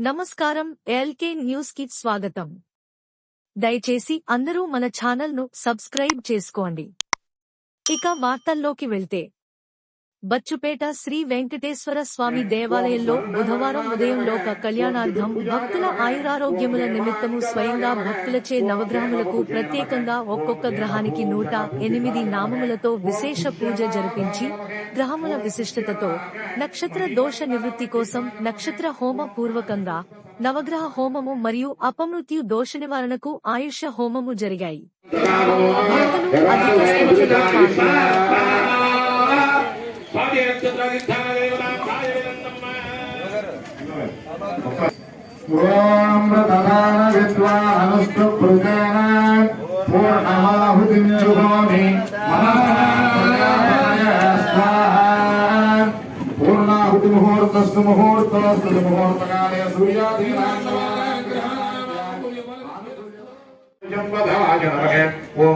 నమస్కారం ఎల్కే న్యూస్కి స్వాగతం. దయచేసి అందరూ మన ఛానల్ను సబ్స్క్రైబ్ చేసుకోండి. ఇక వార్తల్లోకి వెళ్తే బచ్చుపేట శ్రీ వెంకటేశ్వర స్వామి దేవాలయంలో బుధవారం ఉదయం లోక కళ్యాణార్థం భక్తుల ఆయురారోగ్యముల నిమిత్తము స్వయంగా భక్తులచే నవగ్రహములకు ప్రత్యేకంగా ఒక్కొక్క గ్రహానికి నూట ఎనిమిది నామములతో విశేష పూజ జరిపించి గ్రహముల విశిష్టతతో నక్షత్ర దోష నివృత్తి కోసం నక్షత్ర హోమ పూర్వకంగా నవగ్రహ హోమము మరియు అపమృత్యు దోష నివారణకు ఆయుష హోమము జరిగాయి. ఓం ప్రధాన విద్వా అనుష్ఠు కృతేన పూర్ణమాహుతిం పూర్ణాహుతి ముహూర్తస్తు ముహూర్తస్తు ముహూర్తకాలే నమః ఓం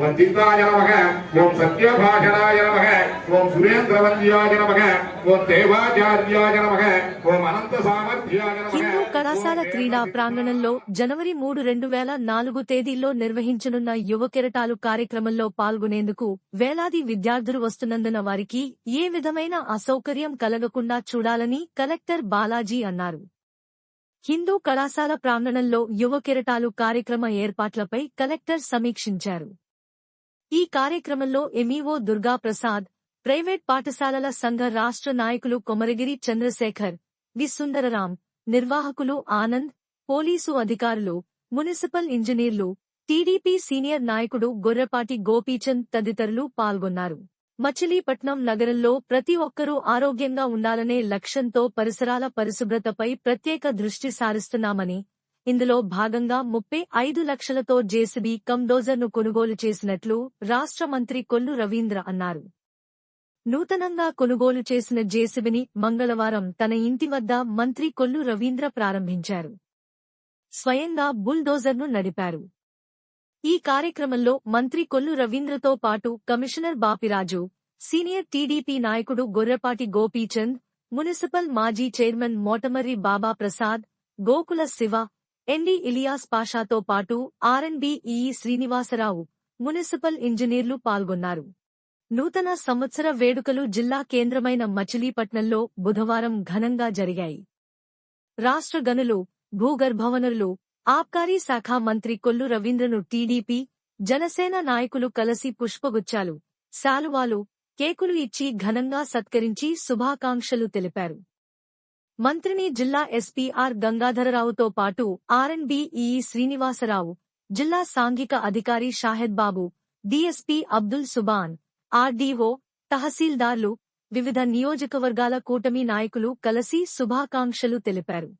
వందితాయ నమః ఓం సత్యభాషణాయ నమః ఓం సురేంద్రవంద్యాయ నమః ఓం దేవాచార్యాయ నమః ఓం అనంత సామర్థ్యాయ నమః కళాశాల క్రీడా ప్రాంగణంలో జనవరి మూడు రెండు వేల నాలుగు తేదీల్లో నిర్వహించనున్న యువ కెరటాలు కార్యక్రమంలో పాల్గొనేందుకు వేలాది విద్యార్థులు వస్తున్నందున వారికి ఏ విధమైన అసౌకర్యం కలగకుండా చూడాలని కలెక్టర్ బాలాజీ అన్నారు. హిందూ కళాశాల ప్రాంగణంలో యువ కిరటాలు కార్యక్రమ ఏర్పాట్లపై కలెక్టర్ సమీక్షించారు. ఈ కార్యక్రమంలో ఎంఈఓ దుర్గా ప్రసాద్ ప్రైవేట్ పాఠశాలల సంఘ రాష్ట్ర నాయకులు కొమరగిరి చంద్రశేఖర్ వి. సుందరరాం నిర్వాహకులు ఆనంద్ పోలీసు అధికారులు మున్సిపల్ ఇంజనీర్లు టీడీపీ సీనియర్ నాయకుడు గొర్రెపాటి గోపీచంద్ తదితరులు పాల్గొన్నారు. మచిలీపట్నం నగరంలో ప్రతి ఒక్కరూ ఆరోగ్యంగా ఉండాలనే లక్ష్యంతో పరిసరాల పరిశుభ్రతపై ప్రత్యేక దృష్టి సారిస్తున్నామని ఇందులో భాగంగా ముప్పై ఐదు లక్షలతో జేసీబీ కమ్ కొనుగోలు చేసినట్లు రాష్ట్ర మంత్రి కొల్లు రవీంద్ర అన్నారు. నూతనంగా కొనుగోలు చేసిన జేసీబీని మంగళవారం తన ఇంటి వద్ద మంత్రి కొల్లు రవీంద్ర ప్రారంభించారు. స్వయంగా బుల్డోజర్ను నడిపారు. ఈ కార్యక్రమంలో మంత్రి కొల్లు రవీంద్రతో పాటు కమిషనర్ బాపిరాజు సీనియర్ టీడీపీ నాయకుడు గొర్రెపాటి గోపీచంద్ మున్సిపల్ మాజీ చైర్మన్ మోటమర్రి బాబా ప్రసాద్ గోకుల శివ ఎన్డీ ఇలియాస్ పాషాతో పాటు ఆర్ఎన్బి ఈఈ శ్రీనివాసరావు మున్సిపల్ ఇంజనీర్లు పాల్గొన్నారు. నూతన సంవత్సర వేడుకలు జిల్లా కేంద్రమైన మచిలీపట్నంలో బుధవారం ఘనంగా జరిగాయి. రాష్ట్ర గనులు భూగర్భవనరులు ఆబ్కారీ శాఖ మంత్రి కొల్లు రవీంద్రను టీడీపీ జనసేన నాయకులు కలసి పుష్పగుచ్చాలు శాలువాలు కేకులు ఇచ్చి ఘనంగా సత్కరించి శుభాకాంక్షలు తెలిపారు. మంత్రిని జిల్లా ఎస్పీఆర్ గంగాధరరావుతో పాటు ఆర్ఎన్బి శ్రీనివాసరావు జిల్లా సాంఘిక అధికారి షాహెద్ బాబు డీఎస్పీ అబ్దుల్ సుబాన్ ఆర్డీఓ తహసీల్దార్లు వివిధ నియోజకవర్గాల కూటమి నాయకులు కలసి శుభాకాంక్షలు తెలిపారు.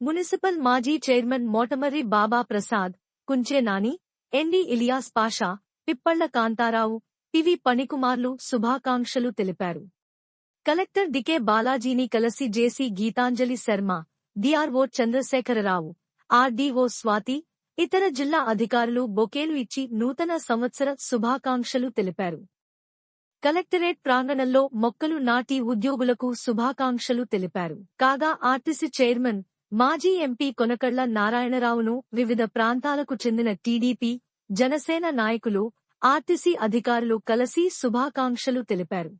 మున్సిపల్ మాజీ chairman Motamarri Baba Prasad Kunche Nani ND Ilias Pasha Pippalla Kantharao PV పణికుమార్లు శుభాకాంక్షలు తెలిపారు. కలెక్టర్ డికే బాలాజీని కలసి JC Geethanjali Sharma DRO Chandrasekhararao RDO Swathi ఇతర జిల్లా అధికారులు బొకేలు ఇచ్చి నూతన సంవత్సర శుభాకాంక్షలు తెలిపారు. కలెక్టరేట్ ప్రాంగణంలో మొక్కలు నాటి ఉద్యోగులకు శుభాకాంక్షలు తెలిపారు. కాగా ఆర్టీసీ చైర్మన్ మాజీ ఎంపీ కొనకళ్ళ నారాయణరావును వివిధ ప్రాంతాలకు చెందిన టీడీపీ జనసేన నాయకులు ఆర్టీసీ అధికారులు కలసి శుభాకాంక్షలు తెలిపారు.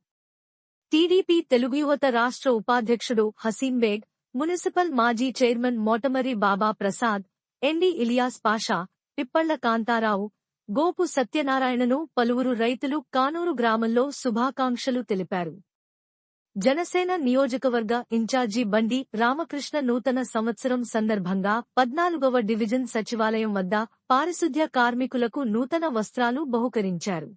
టీడీపీ తెలుగు యువత రాష్ట్ర ఉపాధ్యక్షుడు హసీంబేగ్ మున్సిపల్ మాజీ చైర్మన్ మోటమరి బాబా ప్రసాద్ ఎండి ఇలియాస్ పాషా పిప్పళ్ళ కాంతారావు గోపు సత్యనారాయణను పలువురు రైతులు కానూరు గ్రామంలో శుభాకాంక్షలు తెలిపారు. జనసేన నియోజకవర్గ ఇన్ఛార్జి బండి రామకృష్ణ నూతన సంవత్సరం సందర్భంగా పద్నాలుగవ డివిజన్ సచివాలయం వద్ద పారిశుధ్య కార్మికులకు నూతన వస్త్రాలు బహుకరించారు.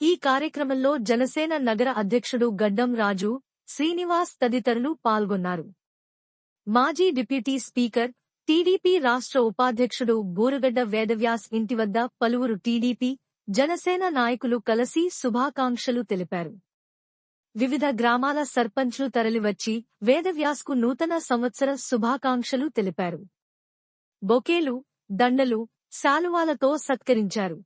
ఈ కార్యక్రమంలో జనసేన నగర అధ్యక్షుడు గడ్డం రాజు శ్రీనివాస్ తదితరులు పాల్గొన్నారు. మాజీ డిప్యూటీ స్పీకర్ టీడీపీ రాష్ట్ర ఉపాధ్యక్షుడు బోరుగడ్డ వేదవ్యాస్ ఇంటి వద్ద పలువురు టీడీపీ జనసేన నాయకులు కలసి శుభాకాంక్షలు తెలిపారు. వివిధ గ్రామాల సర్పంచ్లు తరలివచ్చి వేదవ్యాస్కు నూతన సంవత్సర శుభాకాంక్షలు తెలిపారు. బొకేలు దండలు శాలువాలతో సత్కరించారు.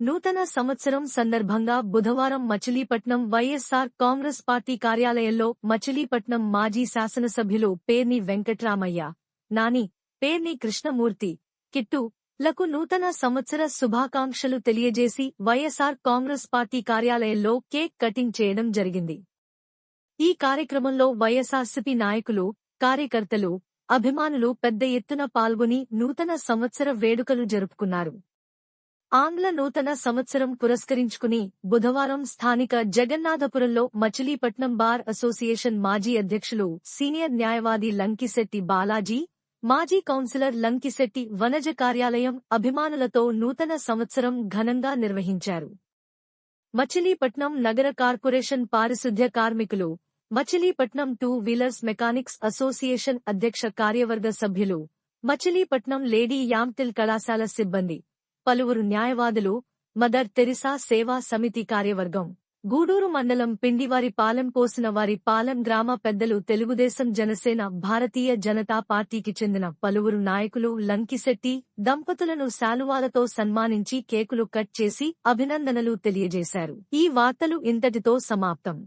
నూతన సంవత్సరం సందర్భంగా బుధవారం మచిలీపట్నం వైఎస్సార్ కాంగ్రెస్ పార్టీ కార్యాలయంలో మచిలీపట్నం మాజీ శాసనసభ్యులు పేర్ని వెంకట్రామయ్య నాని పేర్ని కృష్ణమూర్తి కిట్టు లకు నూతన సంవత్సర శుభాకాంక్షలు తెలియజేసి వైఎస్ఆర్ కాంగ్రెస్ పార్టీ కార్యాలయంలో కేక్ కటింగ్ చేయడం జరిగింది. ఈ కార్యక్రమంలో వైఎస్ఆర్సీపీ నాయకులు కార్యకర్తలు అభిమానులు పెద్ద ఎత్తున పాల్గొని నూతన సంవత్సర వేడుకలు జరుపుకున్నారు. ఆంగ్ల నూతన సంవత్సరం పురస్కరించుకుని బుధవారం స్థానిక జగన్నాథపురంలో మచిలీపట్నం బార్ అసోసియేషన్ మాజీ అధ్యక్షులు సీనియర్ న్యాయవాది లంకిశెట్టి బాలాజీ మాజీ కౌన్సిలర్ లంకిశెట్టి వనజ కార్యాలయం అభిమానులతో నూతన సంవత్సరం ఘనంగా నిర్వహించారు. మచిలీపట్నం నగర కార్పొరేషన్ పారిశుద్ధ్య కార్మికులు Machilipatnam two wheelers mechanics association అధ్యక్ష కార్యవర్గ సభ్యులు మచిలీపట్నం లేడీ యాంతిల్ కళాశాల సిబ్బంది పలువురు న్యాయవాదులు మదర్ తెరిసా సేవా సమితి కార్యవర్గం. గూడూరు మండలం పిండివారి పాలెం పోసిన వారి పాలెం గ్రామ పెద్దలు తెలుగుదేశం జనసేన భారతీయ జనతా పార్టీకి చెందిన పలువురు నాయకులు లంకిశెట్టి దంపతులను శాలువాలతో సన్మానించి కేకులు కట్ చేసి అభినందనలు తెలియజేశారు. ఈ వార్తలు ఇంతటితో సమాప్తం.